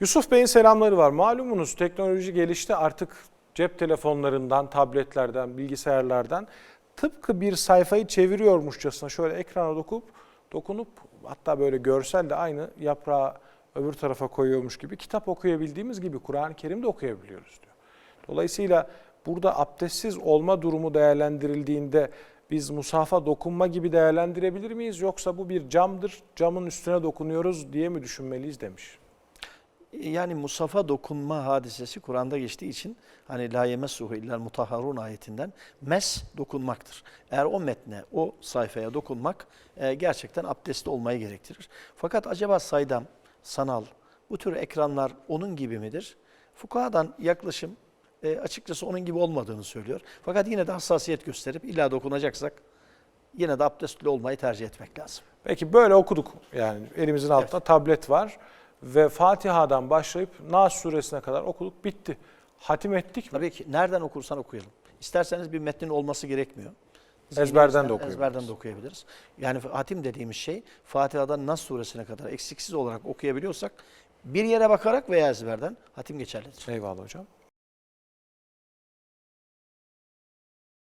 Yusuf Bey'in selamları var. Malumunuz teknoloji gelişti artık cep telefonlarından, tabletlerden, bilgisayarlardan tıpkı bir sayfayı çeviriyormuşçasına şöyle ekrana dokup dokunup hatta böyle görsel de aynı yaprağı öbür tarafa koyuyormuş gibi kitap okuyabildiğimiz gibi Kur'an-ı Kerim de okuyabiliyoruz diyor. Dolayısıyla burada abdestsiz olma durumu değerlendirildiğinde biz musafa dokunma gibi değerlendirebilir miyiz yoksa bu bir camdır, camın üstüne dokunuyoruz diye mi düşünmeliyiz demiş. Yani musafa dokunma hadisesi Kur'an'da geçtiği için hani la yemessuhu illel mutahharun ayetinden mes dokunmaktır. Eğer o metne, o sayfaya dokunmak e, gerçekten abdestli olmayı gerektirir. Fakat acaba saydam, sanal bu tür ekranlar onun gibi midir? Fukahadan yaklaşım e, açıkçası onun gibi olmadığını söylüyor. Fakat yine de hassasiyet gösterip illa dokunacaksak yine de abdestli olmayı tercih etmek lazım. Peki böyle okuduk. Yani elimizin altında tablet var ve Fatiha'dan başlayıp Nas suresine kadar okuduk bitti. Hatim ettik mi? Tabii ki nereden okursan okuyalım. İsterseniz bir metnin olması gerekmiyor. Ezberden de okuyabiliriz. Ezberden de okuyabiliriz. Yani hatim dediğimiz şey Fatiha'dan Nas suresine kadar eksiksiz olarak okuyabiliyorsak bir yere bakarak veya ezberden hatim geçerlidir. Eyvallah hocam.